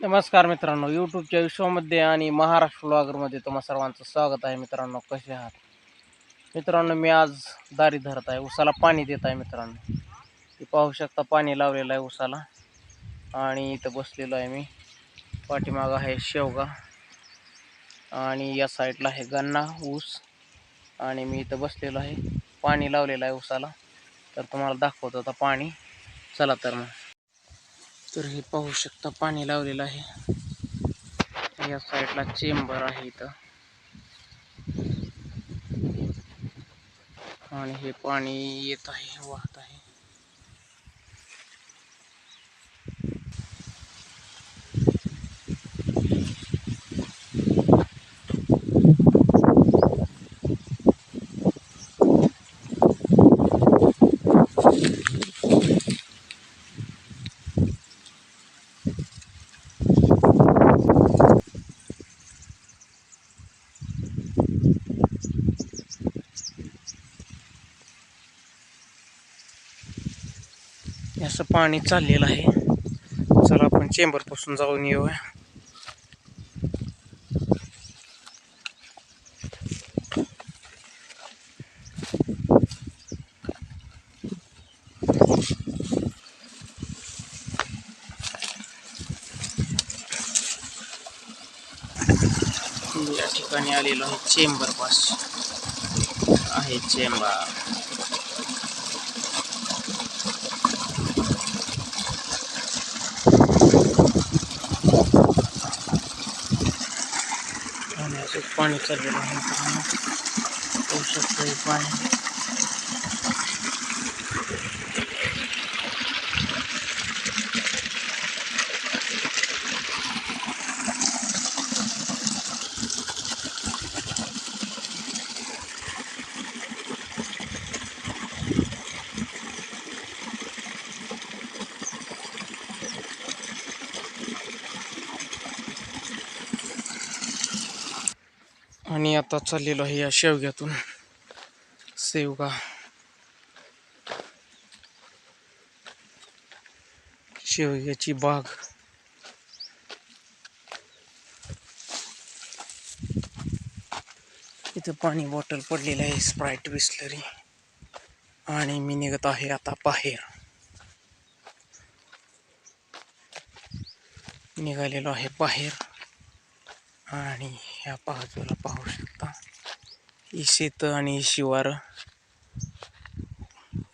नमस्कार मित्रांनो यूट्यूबच्या विश्वामध्ये आणि महाराष्ट्र ब्लॉगरमध्ये तुम्हा सर्वांचं स्वागत आहे मित्रांनो. कसे आहात? मित्रांनो मी आज दारी धरत आहे उसाला पाणी देत आहे मित्रांनो. ते पाहू शकता पाणी लावलेलं आहे उसाला. आणि इथं बसलेलो आहे मी. पाठीमागं आहे शेवगा. आणि या साईडला आहे गन्ना ऊस. आणि मी इथं बसलेलो आहे. पाणी लावलेलं आहे उसाला. तर तुम्हाला दाखवतो आता पाणी. चला तर मग. तर हे पाहू शकता पाणी लावलेलं आहे. या साईडला चेंबर आहे इथं. आणि हे पाणी येत आहे वाहत आहे. पाणी चाललेलं आहे. चला आपण चेंबरपासून जाऊन येऊया. या ठिकाणी आलेलो आहे चेंबर पास आहे चेंबर पाणी चाललेलं आहे. पाणी. आणि आता चाललेलो आहे या शेवग्यातून. शेवगा शेवग्याची बाग. इथं पाणी बॉटल पडलेलं आहे स्प्राईट बिस्लरी. आणि मी निघत आहे आता बाहेर. निघालेलो आहे बाहेर. आणि ह्या बाजूला पाहू शकता ही शेत आणि ही शिवार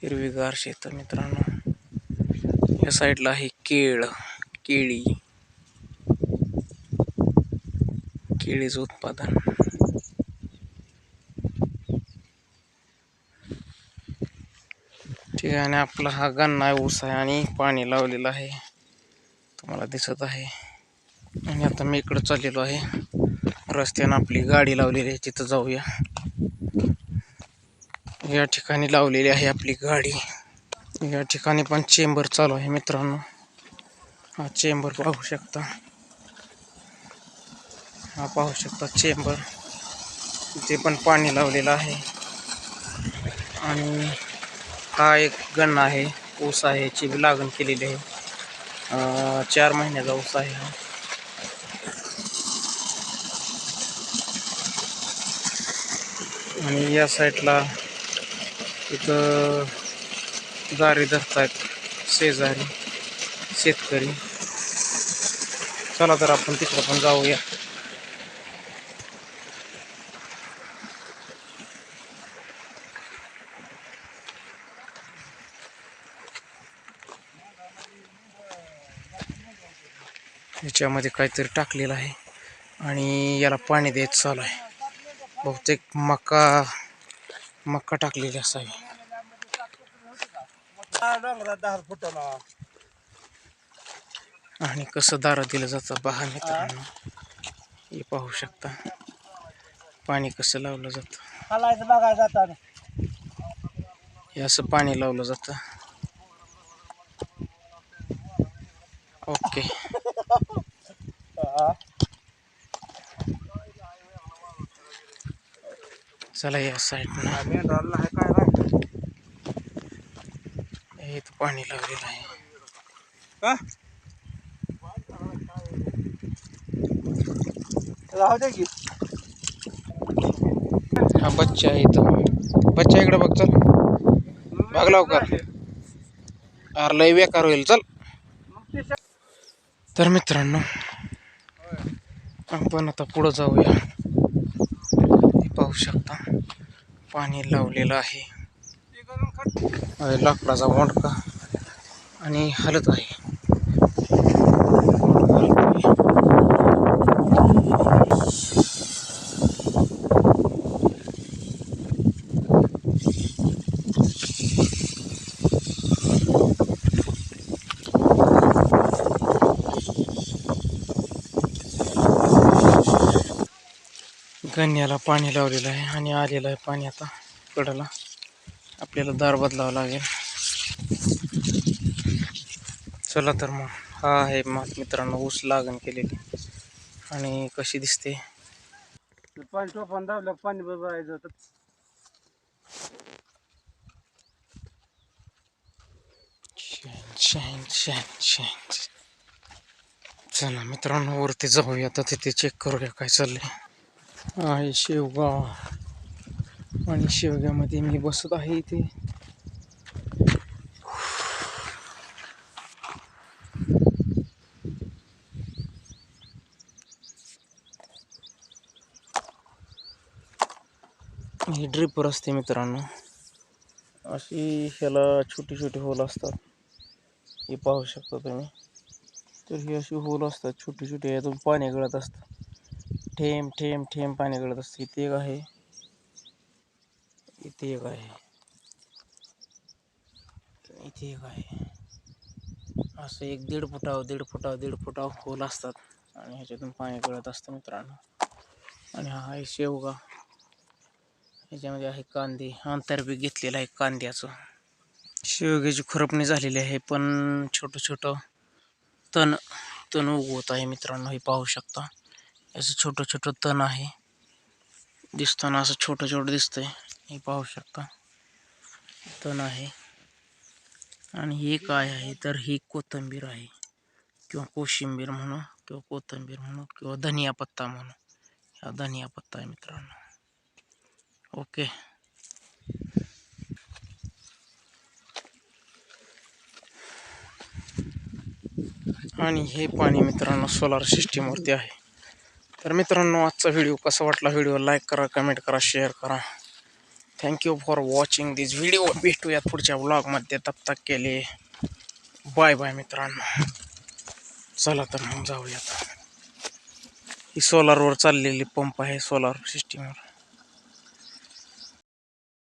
हिरवीगार शेत मित्रांनो. या साईडला आहे केळ केळी. केळीचं उत्पादन. ठीक आहे आणि आपला हा गन्ना ऊस आहे आणि पाणी लावलेलं आहे. तुम्हाला दिसत आहे. आणि आता मी इकडं चाललेलो आहे. रस्त्यानं आपली गाडी लावलेली आहे तिथं जाऊया. या ठिकाणी लावलेली आहे आपली गाडी. या ठिकाणी पण चेंबर चालू आहे मित्रांनो. हा चेंबर पाहू शकता. हा पाहू शकता चेंबर. इथे पण पाणी लावलेलं आहे. आणि हा एक गन्ना आहे ऊस आहे याची बी लागण केलेली आहे. चार महिन्याचा ऊस आहे हा. आणि या साईडला इथं दारी धरतायत शेजारी शेतकरी. चला तर आपण तिकडं पण जाऊया. याच्यामध्ये काहीतरी टाकलेलं आहे आणि याला पाणी द्यायचं चालू आहे. बहुतेक मका मका टाकलेली असावी. आणि कसं दार दिलं जातं पहा मित्रांनो. हे पाहू शकता. पाणी कसं लावलं जातं. हे असं पाणी लावलं जातं. चला या साईडनं. हे इथं पाणी लावलेलं आहे. का राहू दे की. हा बच्चा आहे इथं. बच्चा इकडे बघ चल. बघ लवकर. अरे लय बेकार होईल. चल. तर मित्रांनो आपण आता पुढं जाऊया. शकता. पाणी लावलेलं आहे. आहे लाकडाचा मोडका आणि हलत आहे. गण्याला पाणी लावलेलं आहे आणि आलेलं आहे पाणी आता कडेला. आपल्याला दार बदलावं लागेल. चला तर मग हा आहे मग मित्रांनो ऊस लागण केलेली. आणि कशी दिसते? पाणी टोपान दाबलं पाणी बघायचं चला मित्रांनो वरती जाऊया. आता तिथे चेक करूया काय चाललंय. आहे शेवगाव आणि शेवग्यामध्ये मी बसत आहे इथे. ही ड्रिपर असते मित्रांनो. अशी ह्याला छोटी छोटी होल असतात. हे पाहू शकता तुम्ही. तर ही अशी होल असतात छोटी छोटी यातून पाणी गळत असतं. ठेम ठेम ठेम पाणी गळत असतं. इथे एक आहे. इथे एक आहे. इथे एक आहे. असं एक दीड फुटाव दीड फुटाव दीड फुटाव होल असतात. आणि ह्याच्यातून पाणी गळत असतं मित्रांनो. आणि हा आहे शेवगा. ह्याच्यामध्ये आहे कांदे. आंतरपीक घेतलेलं आहे कांद्याचं. शेवग्याची खुरपणी झालेली आहे पण छोटं छोटं तण तण उगवत आहे मित्रांनो. हे पाहू शकता. असं छोटं छोटं तण आहे. दिसताना असं छोटं छोटं दिसतंय. हे पाहू शकता. तण आहे. आणि हे काय आहे? तर ही कोथिंबीर आहे. किंवा कोशिंबीर म्हणू, किंवा कोथिंबीर म्हणू, किंवा धनिया पत्ता म्हणू. हा धनिया पत्ता आहे मित्रांनो. ओके. हे पाणी मित्रांनो सोलार सिस्टीमवरती आहे. तर मित्रांनो आजचा व्हिडिओ कसा वाटला व्हिडिओ लाईक करा कमेंट करा शेअर करा. Thank you for watching this video भेटूयात पुढच्या ब्लॉगमध्ये तब तक केले बाय बाय मित्रांनो. चला तर मग जाऊयात. ही सोलारवर चाललेली पंप आहे सोलार सिस्टीमवर